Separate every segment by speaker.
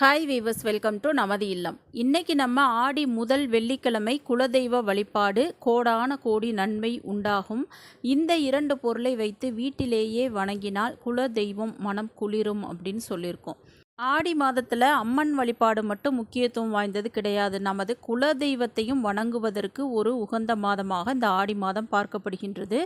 Speaker 1: Hi viewers welcome to நமது இல்லம். இன்னைக்கு நம்ம ஆடி முதல் வெள்ளிக்கிழமை குலதெய்வ வழிபாடு கோடான கோடி நன்மை உண்டாகும். இந்த இரண்டு பொருளை வைத்து வீட்டிலேயே வணங்கினால் குலதெய்வம் மனம் குளிரும் அப்படின்னு சொல்லியிருக்கோம். ஆடி மாதத்தில் அம்மன் வழிபாடு மட்டும் முக்கியத்துவம் வாய்ந்தது கிடையாது. நமது குலதெய்வத்தையும் வணங்குவதற்கு ஒரு உகந்த மாதமாக இந்த ஆடி மாதம் பார்க்கப்படுகின்றது.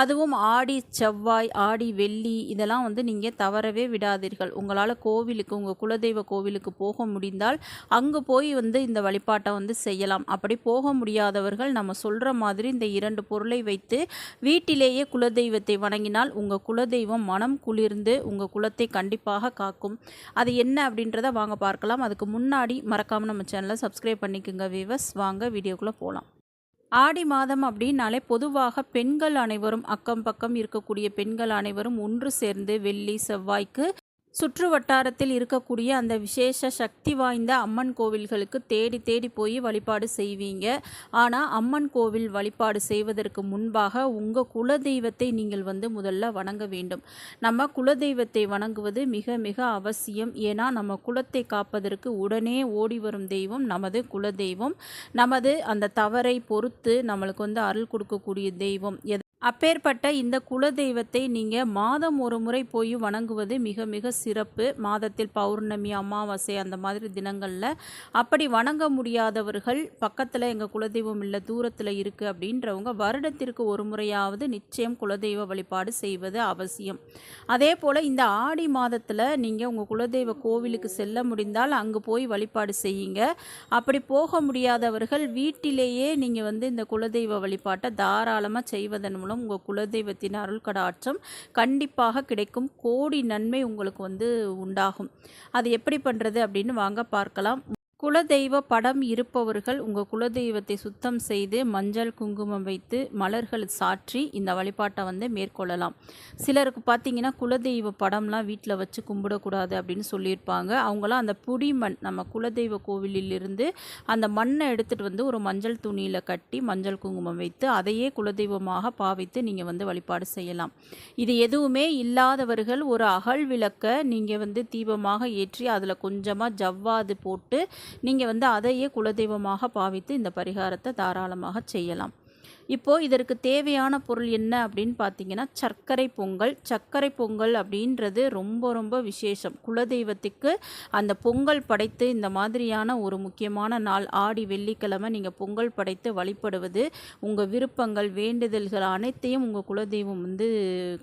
Speaker 1: அதுவும் ஆடி செவ்வாய் ஆடி வெள்ளி இதெல்லாம் வந்து நீங்கள் தவறவே விடாதீர்கள். உங்களால் கோவிலுக்கு உங்கள் குலதெய்வ கோவிலுக்கு போக முடிந்தால் அங்கே போய் வந்து இந்த வழிபாட்டை வந்து செய்யலாம். அப்படி போக முடியாதவர்கள் நம்ம சொல்கிற மாதிரி இந்த இரண்டு பொருளை வைத்து வீட்டிலேயே குலதெய்வத்தை வணங்கினால் உங்கள் குலதெய்வம் மனம் குளிர்ந்து உங்கள் குலத்தை கண்டிப்பாக காக்கும். அது என்ன அப்படின்றத வாங்க பார்க்கலாம். அதுக்கு முன்னாடி மறக்காமல் நம்ம சேனலை சப்ஸ்கிரைப் பண்ணிக்கோங்க விவஸ் வாங்க வீடியோக்குள்ளே போகலாம் ஆடி மாதம் அப்படின்னாலே பொதுவாக பெண்கள் அனைவரும் அக்கம் பக்கம் இருக்கக்கூடிய பெண்கள் அனைவரும் ஒன்று சேர்ந்து வெள்ளி செவ்வாய்க்கு சுற்று வட்டாரத்தில் இருக்கக்கூடிய அந்த விசேஷ சக்தி வாய்ந்த அம்மன் கோவில்களுக்கு தேடி தேடி போய் வழிபாடு செய்வீங்க. ஆனால் அம்மன் கோவில் வழிபாடு செய்வதற்கு முன்பாக உங்கள் குலதெய்வத்தை நீங்கள் வந்து முதல்ல வணங்க வேண்டும். நம்ம குலதெய்வத்தை வணங்குவது மிக மிக அவசியம். ஏன்னா நம்ம குலத்தை காப்பதற்கு உடனே ஓடி வரும் தெய்வம் நமது குலதெய்வம். நமது அந்த தவறை பொறுத்து நம்மளுக்கு வந்து அருள் கொடுக்கக்கூடிய தெய்வம். எதை அப்பேற்பட்ட இந்த குலதெய்வத்தை நீங்கள் மாதம் ஒரு முறை போய் வணங்குவது மிக மிக சிறப்பு. மாதத்தில் பௌர்ணமி அமாவாசை அந்த மாதிரி தினங்களில் அப்படி வணங்க முடியாதவர்கள் பக்கத்தில் எங்கள் குலதெய்வம் இல்லை தூரத்தில் இருக்குது அப்படின்றவங்க வருடத்திற்கு ஒரு முறையாவது நிச்சயம் குலதெய்வ வழிபாடு செய்வது அவசியம். அதே போல் இந்த ஆடி மாதத்தில் நீங்கள் உங்கள் குலதெய்வ கோவிலுக்கு செல்ல முடிந்தால் அங்கு போய் வழிபாடு செய்யுங்க. அப்படி போக முடியாதவர்கள் வீட்டிலேயே நீங்கள் வந்து இந்த குலதெய்வ வழிபாட்டை தாராளமாக செய்வதன் மூலம் மூலம் உங்கள் குலதெய்வத்தின் அருள் கடாட்சம் கண்டிப்பாக கிடைக்கும். கோடி நன்மை உங்களுக்கு வந்து உண்டாகும். அது எப்படி பண்ணுறது அப்படின்னு வாங்க பார்க்கலாம். குலதெய்வ படம் இருப்பவர்கள் உங்கள் குலதெய்வத்தை சுத்தம் செய்து மஞ்சள் குங்குமம் வைத்து மலர்கள் சாற்றி இந்த வழிபாட்டை வந்து மேற்கொள்ளலாம். சிலருக்கு பார்த்தீங்கன்னா குலதெய்வ படம்லாம் வீட்டில் வச்சு கும்பிடக்கூடாது அப்படின்னு சொல்லியிருப்பாங்க. அவங்களாம் அந்த புடி மண் நம்ம குலதெய்வ கோவிலிலிருந்து அந்த மண்ணை எடுத்துகிட்டு வந்து ஒரு மஞ்சள் துணியில் கட்டி மஞ்சள் குங்குமம் வைத்து அதையே குலதெய்வமாக பாவித்து நீங்கள் வந்து வழிபாடு செய்யலாம். இது எதுவுமே இல்லாதவர்கள் ஒரு அகல் விளக்கை நீங்கள் வந்து தீபமாக ஏற்றி அதில் கொஞ்சமாக ஜவ்வாது போட்டு நீங்கள் வந்து அதையே குலதெய்வமாக பாவித்து இந்த பரிகாரத்தை தாராளமாக செய்யலாம். இப்போது இதற்கு தேவையான பொருள் என்ன அப்படின்னு பார்த்தீங்கன்னா சர்க்கரை பொங்கல். சர்க்கரை பொங்கல் அப்படின்றது ரொம்ப ரொம்ப விசேஷம். குலதெய்வத்துக்கு அந்த பொங்கல் படைத்து இந்த மாதிரியான ஒரு முக்கியமான நாள் ஆடி வெள்ளிக்கிழமை நீங்கள் பொங்கல் படைத்து வழிபடுவது உங்கள் விருப்பங்கள் வேண்டுதல்கள் அனைத்தையும் உங்கள் குலதெய்வம் வந்து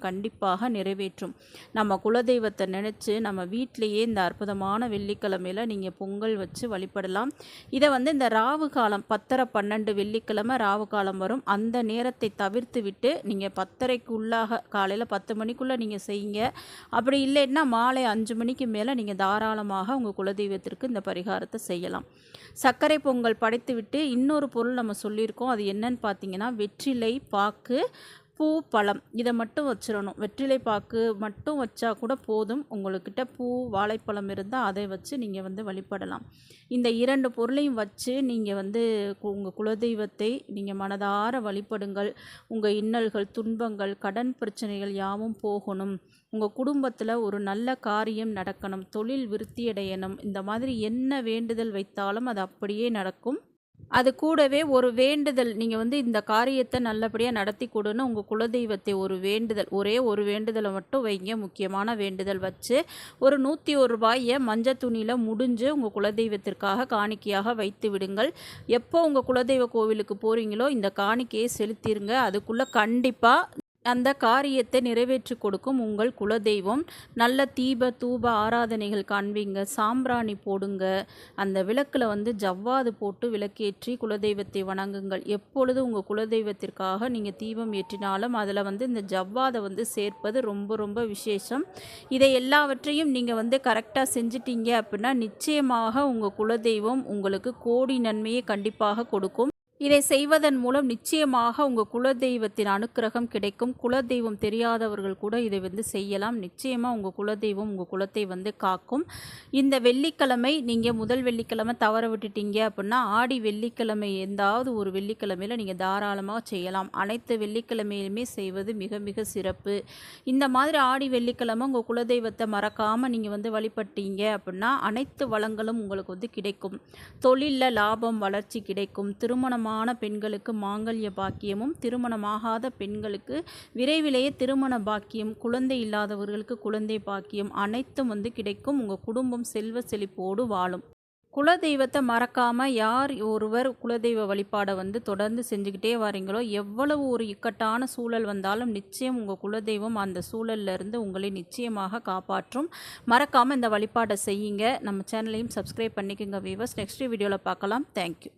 Speaker 1: கண்டிப்பாக நிறைவேற்றும். நம்ம குலதெய்வத்தை நினச்சி நம்ம வீட்டிலையே இந்த அற்புதமான வெள்ளிக்கிழமையில் நீங்கள் பொங்கல் வச்சு வழிபடலாம். இதை வந்து இந்த ராவு காலம் பத்தரை பன்னெண்டு வெள்ளிக்கிழமை ராவு காலம் வரும். அந்த அந்த நேரத்தை தவிர்த்து விட்டு நீங்கள் பத்தரைக்கு உள்ளாக காலையில் பத்து மணிக்குள்ளே நீங்கள் செய்யுங்க. அப்படி இல்லைன்னா மாலை அஞ்சு மணிக்கு மேலே நீங்கள் தாராளமாக உங்கள் குலதெய்வத்திற்கு இந்த பரிகாரத்தை செய்யலாம். சர்க்கரை பொங்கல் படைத்து விட்டு இன்னொரு பொருள் நம்ம சொல்லியிருக்கோம். அது என்னன்னு பார்த்தீங்கன்னா வெற்றிலை பாக்கு பூ பழம் இதை மட்டும் வச்சிடணும். வெற்றிலை பாக்கு மட்டும் வச்சா கூட போதும். உங்கள்கிட்ட பூ வாழைப்பழம் இருந்தால் அதை வச்சு நீங்கள் வந்து வழிபடலாம். இந்த இரண்டு பொருளையும் வச்சு நீங்கள் வந்து உங்கள் குலதெய்வத்தை நீங்கள் மனதார வழிபடுங்கள். உங்கள் இன்னல்கள் துன்பங்கள் கடன் பிரச்சனைகள் யாவும் போகணும். உங்கள் குடும்பத்தில் ஒரு நல்ல காரியம் நடக்கணும். தொழில் விருத்தியடையணும். இந்த மாதிரி என்ன வேண்டுதல் வைத்தாலும் அது அப்படியே நடக்கும். அது கூடவே ஒரு வேண்டுதல். நீங்கள் வந்து இந்த காரியத்தை நல்லபடியாக நடத்தி கொடுன்னு உங்கள் குலதெய்வத்தை ஒரு வேண்டுதல் ஒரே ஒரு வேண்டுதலை மட்டும் வைங்க. முக்கியமான வேண்டுதல் வச்சு ஒரு நூற்றி ஒரு ரூபாயை மஞ்சள் துணியில் முடிஞ்சு உங்கள் குலதெய்வத்திற்காக காணிக்கையாக வைத்து விடுங்கள். எப்போ உங்கள் குலதெய்வ கோவிலுக்கு போகிறீங்களோ இந்த காணிக்கையை செலுத்திடுங்க அதுக்குள்ளே கண்டிப்பாக அந்த காரியத்தை நிறைவேற்றி கொடுக்கும் உங்கள் குலதெய்வம். நல்ல தீப தூப ஆராதனைகள் காண்பீங்க. சாம்பிராணி போடுங்க. அந்த விளக்கில் வந்து ஜவ்வாது போட்டு விளக்கேற்றி குலதெய்வத்தை வணங்குங்கள். எப்பொழுது உங்கள் குலதெய்வத்திற்காக நீங்கள் தீபம் ஏற்றினாலும் அதில் வந்து இந்த ஜவ்வாதை வந்து சேர்ப்பது ரொம்ப ரொம்ப விசேஷம். இதை எல்லாவற்றையும் நீங்கள் வந்து கரெக்டாக செஞ்சிட்டீங்க அப்படின்னா நிச்சயமாக உங்கள் குலதெய்வம் உங்களுக்கு கோடி நன்மையை கண்டிப்பாக கொடுக்கும். இதை செய்வதன் மூலம் நிச்சயமாக உங்கள் குலதெய்வத்தின் அனுக்கிரகம் கிடைக்கும். குலதெய்வம் தெரியாதவர்கள் கூட இதை வந்து செய்யலாம். நிச்சயமாக உங்கள் குலதெய்வம் உங்கள் குலத்தை வந்து காக்கும். இந்த வெள்ளிக்கிழமை நீங்கள் முதல் வெள்ளிக்கிழமை தவற விட்டுட்டீங்க அப்படின்னா ஆடி வெள்ளிக்கிழமை எந்தாவது ஒரு வெள்ளிக்கிழமையில் நீங்கள் தாராளமாக செய்யலாம். அனைத்து வெள்ளிக்கிழமையிலுமே செய்வது மிக மிக சிறப்பு. இந்த மாதிரி ஆடி வெள்ளிக்கிழமை உங்கள் குலதெய்வத்தை மறக்காமல் நீங்கள் வந்து வழிபட்டீங்க அப்படின்னா அனைத்து வளங்களும் உங்களுக்கு வந்து கிடைக்கும். தொழிலில் லாபம் வளர்ச்சி கிடைக்கும். திருமணமான பெண்களுக்கு மாங்கல்ய பாக்கியமும் திருமணமாகாத பெண்களுக்கு விரைவிலேயே திருமண பாக்கியம் குழந்தை இல்லாதவர்களுக்கு குழந்தை பாக்கியம் அனைத்தும் வந்து கிடைக்கும். உங்கள் குடும்பம் செல்வ செழிப்போடு வாழும். குலதெய்வத்தை மறக்காமல் யார் ஒருவர் குலதெய்வ வழிபாடை வந்து தொடர்ந்து செஞ்சுக்கிட்டே வரீங்களோ எவ்வளவு ஒரு இக்கட்டான சூழல் வந்தாலும் நிச்சயம் உங்கள் குலதெய்வம் அந்த சூழல்ல இருந்து உங்களை நிச்சயமாக காப்பாற்றும். மறக்காமல் இந்த வழிபாடை செய்யுங்க. நம்ம சேனலையும் சப்ஸ்கிரைப் பண்ணிக்கோங்க வீவர்ஸ் நெக்ஸ்ட் வீடியோவில் பார்க்கலாம். தேங்க்யூ